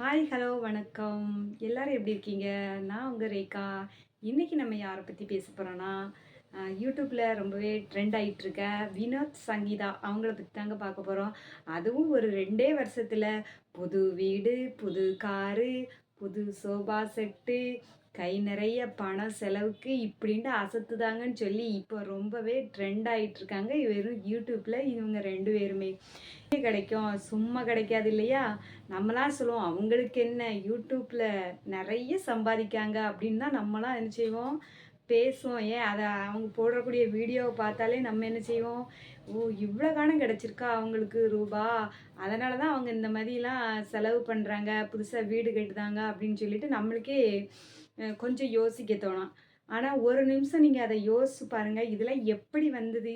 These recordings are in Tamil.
ஹாய் ஹலோ வணக்கம். எல்லோரும் எப்படி இருக்கீங்க? நான் உங்கள் ரேகா. இன்றைக்கி நம்ம யாரை பற்றி பேச போகிறோன்னா யூடியூப்பில் ரொம்பவே ட்ரெண்ட் ஆகிட்டுருக்க வினோத் சங்கீதா. அவங்கள பற்றி தாங்க பார்க்க போகிறோம் அதுவும் ஒரு ரெண்டே வருஷத்தில் புது வீடு புது காரு புது சோபா செட்டு கை நிறைய பணம் செலவுக்கு இப்படின்ட்டு அசத்துதாங்கன்னு சொல்லி இப்போ ரொம்பவே ட்ரெண்ட் ஆகிட்டு இருக்காங்க வெறும் யூடியூப்பில் இவங்க ரெண்டு பேருமே. கிடைக்கும் சும்மா கிடைக்காது இல்லையா? நம்மளாம் சொல்லுவோம் அவங்களுக்கு என்ன? யூடியூப்பில் நிறைய சம்பாதிக்காங்க. அப்படின்னு தான் நம்மளாம் என்ன செய்வோம்? பேசுவோம். ஏன்? அதை அவங்க போடக்கூடிய வீடியோவை பார்த்தாலே நம்ம என்ன செய்வோம்? ஓ இவ்வளோ காலம் கிடச்சிருக்கா அவங்களுக்கு ரூபா? அதனால தான் அவங்க இந்த மாதிரிலாம் செலவு பண்ணுறாங்க புதுசாக வீடு கட்டுதாங்க அப்படின்னு சொல்லிட்டு நம்மளுக்கே கொஞ்சம் யோசிக்க தோணும். ஆனால் ஒரு நிமிஷம் நீங்கள் அதை யோசிச்சு பாருங்கள் இதெல்லாம் எப்படி வந்தது?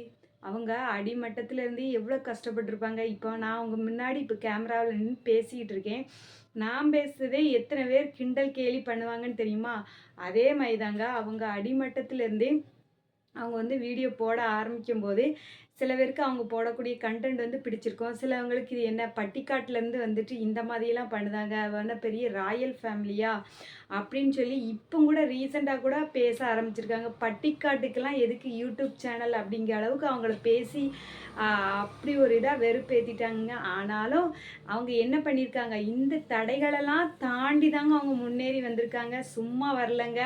அவங்க அடிமட்டத்திலேருந்து எவ்வளோ கஷ்டப்பட்டிருப்பாங்க. இப்போ நான் அவங்க முன்னாடி இப்போ கேமராவில் நின்று பேசிக்கிட்டு இருக்கேன். நான் பேசுறதே எத்தனை பேர் கிண்டல் கேலி பண்ணுவாங்கன்னு தெரியுமா? அதே மாதிரி தாங்க அவங்க அடிமட்டத்திலேருந்தே அவங்க வந்து வீடியோ போட ஆரம்பிக்கும் போதே சில பேருக்கு அவங்க போடக்கூடிய கண்டென்ட் வந்து பிடிச்சிருக்கும். சிலவங்களுக்கு இது என்ன பட்டிக்காட்டிலேருந்து வந்துட்டு இந்த மாதிரிலாம் பண்ணுதாங்க அவ பெரிய ராயல் ஃபேமிலியா அப்படின்னு சொல்லி இப்போ கூட ரீசெண்டாக கூட பேச ஆரம்பிச்சிருக்காங்க. பட்டிக்காட்டுக்கெல்லாம் எதுக்கு யூடியூப் சேனல் அப்படிங்கிற அளவுக்கு அவங்கள பேசி அப்படி ஒரு இதாக வெறுப்பேற்றிட்டாங்க ஆனாலும் அவங்க என்ன பண்ணியிருக்காங்க இந்த தடைகளெல்லாம் தாண்டி தாங்க அவங்க முன்னேறி வந்திருக்காங்க. சும்மா வரலங்க.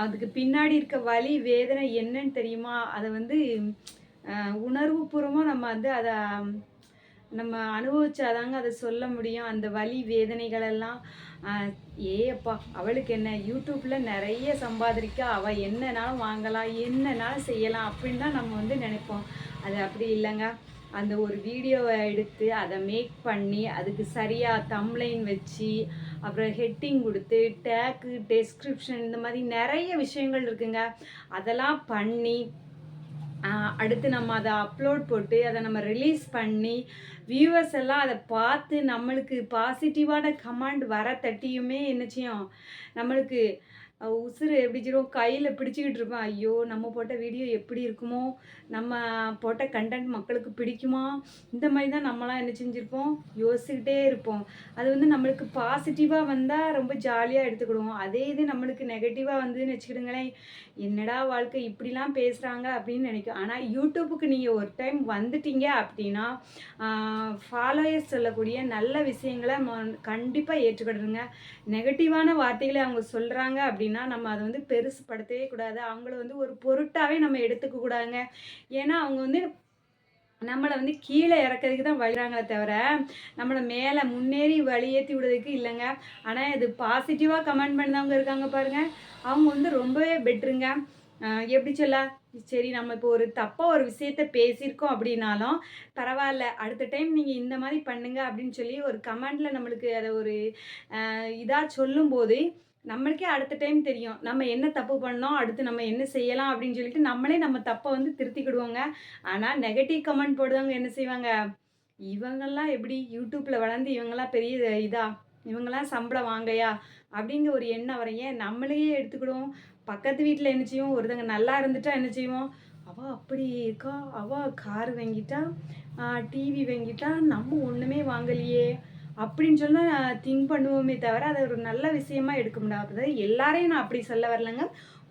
அதுக்கு பின்னாடி இருக்க வலி வேதனை என்னன்னு தெரியுமா? அதை வந்து உணர்வுபூர்வமாக நம்ம வந்து அதை நம்ம அனுபவிச்சாதாங்க அதை சொல்ல முடியும். அந்த வலி வேதனைகளெல்லாம் ஏப்பா ஏ அப்பா அவளுக்கு என்ன? யூடியூப்பில் நிறைய சம்பாதிக்க அவள் என்னனாலும் வாங்கலாம் என்னனாலும் செய்யலாம் அப்படின்னு தான் நம்ம வந்து நினைப்போம். அது அப்படி இல்லைங்க. அந்த ஒரு வீடியோவை எடுத்து அதை மேக் பண்ணி அதுக்கு சரியாக தம்லைன் வச்சு அப்புறம் ஹெட்டிங் கொடுத்து டேக்கு டெஸ்கிரிப்ஷன் இந்த மாதிரி நிறைய விஷயங்கள் இருக்குங்க. அதெல்லாம் பண்ணி அடுத்து நம்ம அதை அப்லோட் போட்டு அதை நம்ம ரிலீஸ் பண்ணி வியூவர்ஸ் எல்லாம் அதை பார்த்து நம்மளுக்கு பாசிட்டிவான கமெண்ட் வர தட்டியுமே என்ன செய்யும்? நம்மளுக்கு உசுறு எப்படி செய்யும் கையில் பிடிச்சிக்கிட்டு இருப்போம் ஐயோ நம்ம போட்ட வீடியோ எப்படி இருக்குமோ நம்ம போட்ட கண்டென்ட் மக்களுக்கு பிடிக்குமா? இந்த மாதிரி தான் நம்மளாம் என்ன செஞ்சுருப்போம்? யோசிச்சுக்கிட்டே இருப்போம். அது வந்து நம்மளுக்கு பாசிட்டிவாக வந்தால் ரொம்ப ஜாலியாக எடுத்துக்கிடுவோம். அதே இது நம்மளுக்கு நெகட்டிவாக வந்ததுன்னு வச்சுக்கிடுங்களேன். என்னடா வாழ்க்கை இப்படிலாம் பேசுகிறாங்க அப்படின்னு நினைக்கும். ஆனால் யூடியூப்புக்கு நீங்கள் ஒரு டைம் வந்துட்டீங்க அப்படின்னா ஃபாலோயர்ஸ் சொல்லக்கூடிய நல்ல விஷயங்களை கண்டிப்பாக ஏற்றுக்கிடுங்க. நெகட்டிவான வார்த்தைகளை அவங்க சொல்கிறாங்க அப்படின்னு நம்ம அதை வந்து பெருசுப்படுத்தவே கூடாது. அவங்கள வந்து ஒரு பொருட்டாகவே நம்ம எடுத்துக்க கூடாதுங்க. ஏன்னா அவங்க வந்து நம்மளை வந்து கீழே இறக்கிறதுக்கு தான் வழிறாங்களே தவிர நம்மளை மேலே முன்னேறி வழியேற்றி விடுறதுக்கு இல்லைங்க. ஆனால் இது பாசிட்டிவாக கமெண்ட் பண்ணவங்க இருக்காங்க பாருங்கள் அவங்க வந்து ரொம்பவே பெட்ருங்க எப்படி சொல்ல? சரி நம்ம இப்போ ஒரு தப்பாக ஒரு விஷயத்த பேசியிருக்கோம் அப்படின்னாலும் பரவாயில்ல. அடுத்த டைம் நீங்கள் இந்த மாதிரி பண்ணுங்க அப்படின்னு சொல்லி ஒரு கமெண்டில் நம்மளுக்கு அதை ஒரு இதாக சொல்லும்போது நம்மளுக்கே அடுத்த டைம் தெரியும். நம்ம என்ன தப்பு பண்ணோம் அடுத்து நம்ம என்ன செய்யலாம் அப்படின்னு சொல்லிட்டு நம்மளே நம்ம தப்பை வந்து திருத்திக்கிடுவோங்க. ஆனால் நெகட்டிவ் கமெண்ட் போடுறவங்க என்ன செய்வாங்க? இவங்கெல்லாம் எப்படி யூடியூப்பில் வளர்ந்து இவங்கெல்லாம் பெரிய இதா? இவங்கெல்லாம் சம்பளம் வாங்கையா? அப்படிங்கிற ஒரு எண்ணம் வரைய நம்மளையே எடுத்துக்கிடுவோம். பக்கத்து வீட்டில் என்ன செய்வோம்? ஒருத்தங்க நல்லா இருந்துட்டா என்ன செய்வோம்? அவள் அப்படி இருக்கா? அவள் கார் வாங்கிட்டா டிவி வாங்கிட்டா நம்ம ஒன்றுமே வாங்கலையே. அப்படின்னு சொன்னால் திங்க் பண்ணுவோமே தவிர அதை ஒரு நல்ல விஷயமா எடுக்க முடியாது எல்லாரையும் நான் அப்படி சொல்ல வரலங்க.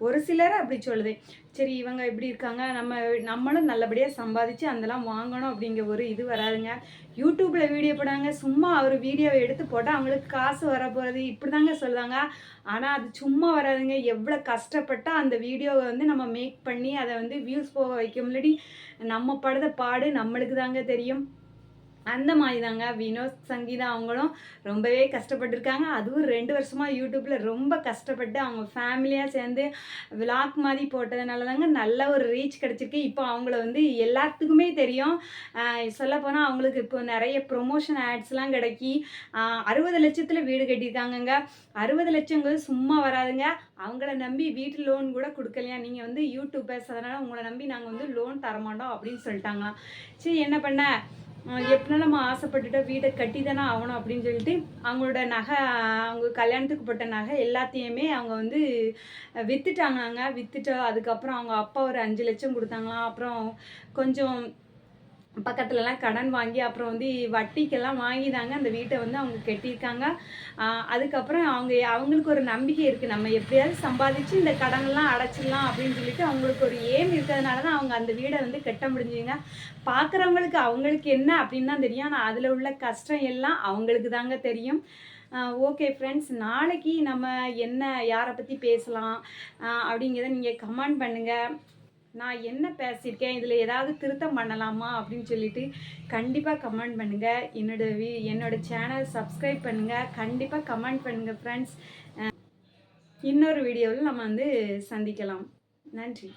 ஒரு சிலரை அப்படி சொல்லுதேன். சரி இவங்க இப்படி இருக்காங்க. நம்ம நம்மளும் நல்லபடியாக சம்பாதிச்சு அதெல்லாம் வாங்கணும். அப்படிங்கிற ஒரு இது வராதுங்க. யூடியூப்பில் வீடியோ போடாங்க. சும்மா அவர் வீடியோவை எடுத்து போட்டால் அவங்களுக்கு காசு வர போகிறது இப்படி தாங்க சொல்லுவாங்க. ஆனால் அது சும்மா வராதுங்க. எவ்வளோ கஷ்டப்பட்டால் அந்த வீடியோவை வந்து நம்ம மேக் பண்ணி அதை வந்து வியூஸ் போக வைக்க முன்னாடி நம்ம படுத பாடு நம்மளுக்கு தாங்க தெரியும். அந்த மாதிரி தாங்க வினோத் சங்கீதா அவங்களும் ரொம்பவே கஷ்டப்பட்டிருக்காங்க. அதுவும் ரெண்டு வருஷமாக யூடியூப்பில் ரொம்ப கஷ்டப்பட்டு அவங்க ஃபேமிலியாக சேர்ந்து விளாக் மாதிரி போட்டதுனால தாங்க நல்ல ஒரு ரீச் கிடச்சிருக்கு. இப்போ அவங்கள வந்து எல்லாத்துக்குமே தெரியும். சொல்லப்போனால் அவங்களுக்கு இப்போ நிறைய ப்ரொமோஷன் ஆட்ஸ்லாம் கிடைக்கி அறுபது லட்சத்தில் வீடு கட்டியிருக்காங்கங்க. அறுபது லட்சங்கிறது சும்மா வராதுங்க. அவங்கள நம்பி வீட்டு லோன் கூட கொடுக்கலையா? நீங்கள் வந்து யூடியூபர்ஸ் அதனால் உங்களை நம்பி நாங்கள் வந்து லோன் தரமாட்டோம் அப்படின்னு சொல்லிட்டாங்களாம். சரி என்ன பண்ண? எப்படின்னா நம்ம ஆசைப்பட்டுட்டோம் வீடை கட்டி தானே ஆகணும் அப்படின்னு சொல்லிட்டு அவங்களோட நகை அவங்க கல்யாணத்துக்கு போட்ட நகை எல்லாத்தையுமே அவங்க வந்து விற்றுட்டாங்களாங்க விற்றுட்டு அதுக்கப்புறம் அவங்க அப்பா ஒரு அஞ்சு லட்சம் கொடுத்தாங்களாம். அப்புறம் கொஞ்சம் பக்கத்துலலாம் கடன் வாங்கி அப்புறம் வந்து வட்டிக்கெல்லாம் வாங்கி தாங்க அந்த வீட்டை வந்து அவங்க கட்டியிருக்காங்க. அதுக்கப்புறம் அவங்க அவங்களுக்கு ஒரு நம்பிக்கை இருக்குது நம்ம எப்படியாவது சம்பாதிச்சு இந்த கடனெல்லாம் அடைச்சிடலாம் அப்படின்னு சொல்லிட்டு அவங்களுக்கு ஒரு ஏம் இருக்கிறதுனால தான் அவங்க அந்த வீடை வந்து கட்ட முடிஞ்சுங்க பார்க்குறவங்களுக்கு அவங்களுக்கு என்ன அப்படின்னு தான் தெரியும். ஆனால் அதில் உள்ள கஷ்டம் எல்லாம் அவங்களுக்கு தாங்க தெரியும். ஓகே ஃப்ரெண்ட்ஸ் நாளைக்கு நம்ம என்ன யாரை பற்றி பேசலாம்? அப்படிங்கிறத நீங்கள் கமெண்ட் பண்ணுங்கள் நான் என்ன பேசியிருக்கேன்? இதில் ஏதாவது திருத்தம் பண்ணலாமா? அப்படின்னு சொல்லிட்டு கண்டிப்பாக கமெண்ட் பண்ணுங்கள் என்னோட வீ என்னோட சேனல் சப்ஸ்கிரைப் பண்ணுங்கள் கண்டிப்பாக கமெண்ட் பண்ணுங்கள் ஃப்ரெண்ட்ஸ் இன்னொரு வீடியோவில் நம்ம வந்து சந்திக்கலாம். நன்றி.